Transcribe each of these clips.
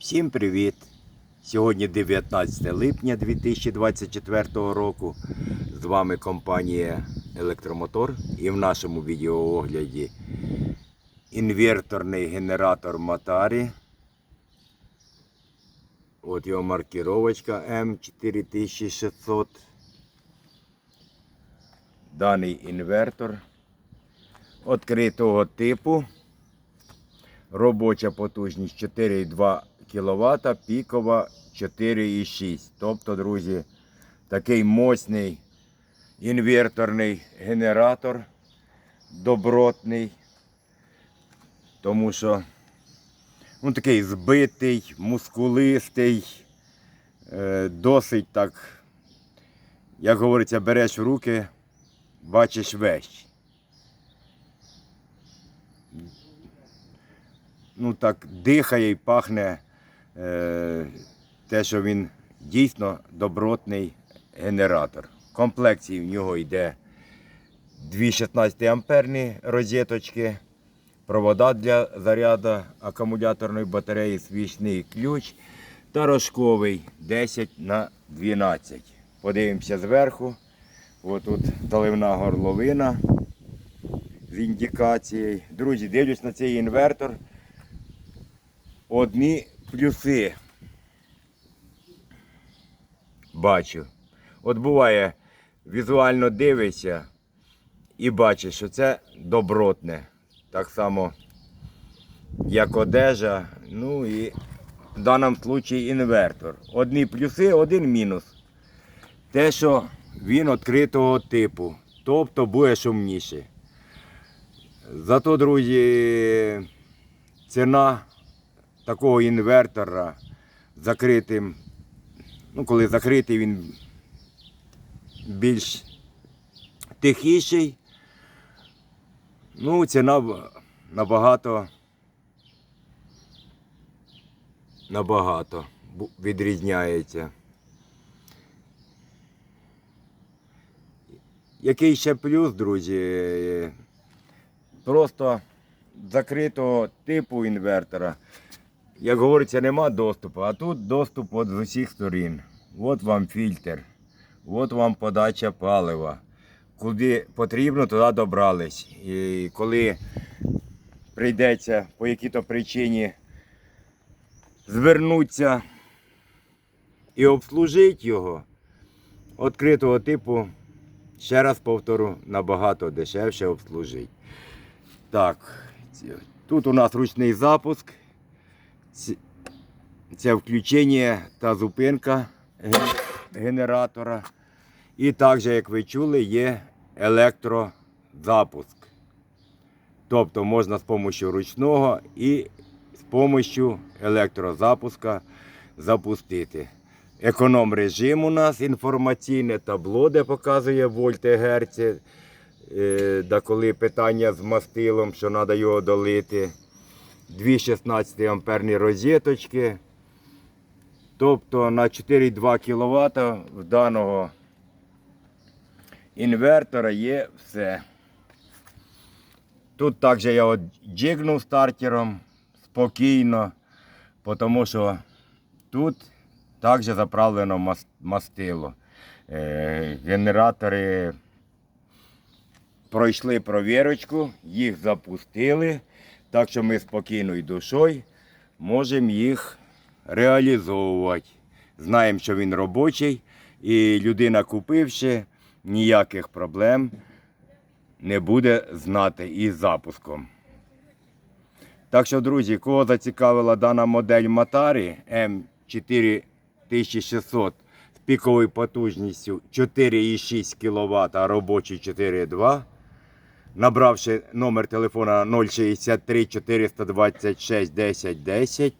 Всім привіт! Сьогодні 19 липня 2024 року. З вами компанія Електромотор і в нашому відеоогляді інверторний генератор Матарі. От його маркіровочка М4600. Даний інвертор відкритого типу. Робоча потужність 4,2 кВт, пікова 4,6. Тобто, друзі, такий мощний інверторний генератор, добротний, тому що ну, такий збитий, мускулистий, е, досить так, як говориться, береш в руки, бачиш вещь. ну так дихає і пахне те, що він дійсно добротний генератор. В комплекції в нього йде дві 16 амперні розеточки, провода для заряду акумуляторної батареї, свічний ключ та рожковий 10 на 12. Подивимося зверху. Ось тут заливна горловина з індикацією. Друзі, дивлюсь на цей інвертор одні плюси. Бачу. От буває, візуально дивишся і бачиш, що це добротне. Так само, як одежа, ну і в даному випадку інвертор. Одні плюси, один мінус. Те, що він відкритого типу, тобто буде шумніше. Зато, друзі, ціна такого інвертора закритим. Ну, коли закритий, він більш тихіший. Ну, ціна набагато набагато відрізняється. Який ще плюс, друзі? Просто закритого типу інвертора як говориться, нема доступу, а тут доступ от з усіх сторін. От вам фільтр, от вам подача палива. Куди потрібно, туди добрались. І коли прийдеться по якій-то причині звернутися і обслужити його, відкритого типу, ще раз повторю, набагато дешевше обслужити. Так, тут у нас ручний запуск. Це включення та зупинка генератора. І також, як ви чули, є електрозапуск. Тобто можна з допомогою ручного і з допомогою електрозапуска запустити. Економ режим у нас інформаційне табло, де показує вольти герці. Да коли питання з мастилом, що треба його долити. Дві 16 амперні розеточки. Тобто на 4,2 кВт в даного інвертора є все. Тут також я от джигнув стартером спокійно, тому що тут також заправлено мастило. Е, Генератори пройшли провірочку, їх запустили. Так що ми спокійною душою можемо їх реалізовувати. Знаємо, що він робочий, і людина, купивши, ніяких проблем не буде знати із запуском. Так що, друзі, кого зацікавила дана модель Матарі М4600 з піковою потужністю 4,6 кВт, а робочий 4,2 набравши номер телефона 063 426 10 10,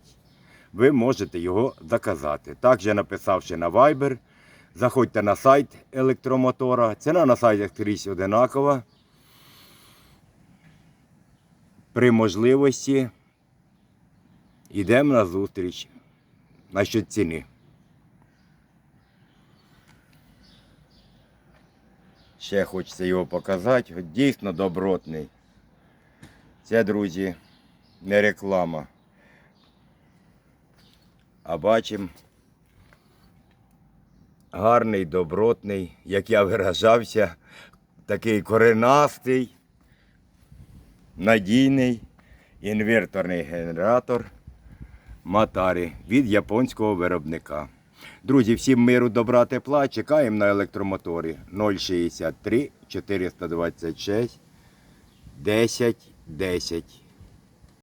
ви можете його заказати. Також написавши на Viber, заходьте на сайт електромотора. Ціна на сайті скрізь одинакова. При можливості йдемо на зустріч насчет ціни. Ще хочеться його показати. Дійсно добротний. Це, друзі, не реклама. а бачимо гарний, добротний, як я виражався, такий коренастий, надійний інверторний генератор Матарі від японського виробника. Друзі, всім миру, добра, тепла. Чекаємо на електромоторі 063 426 10 10.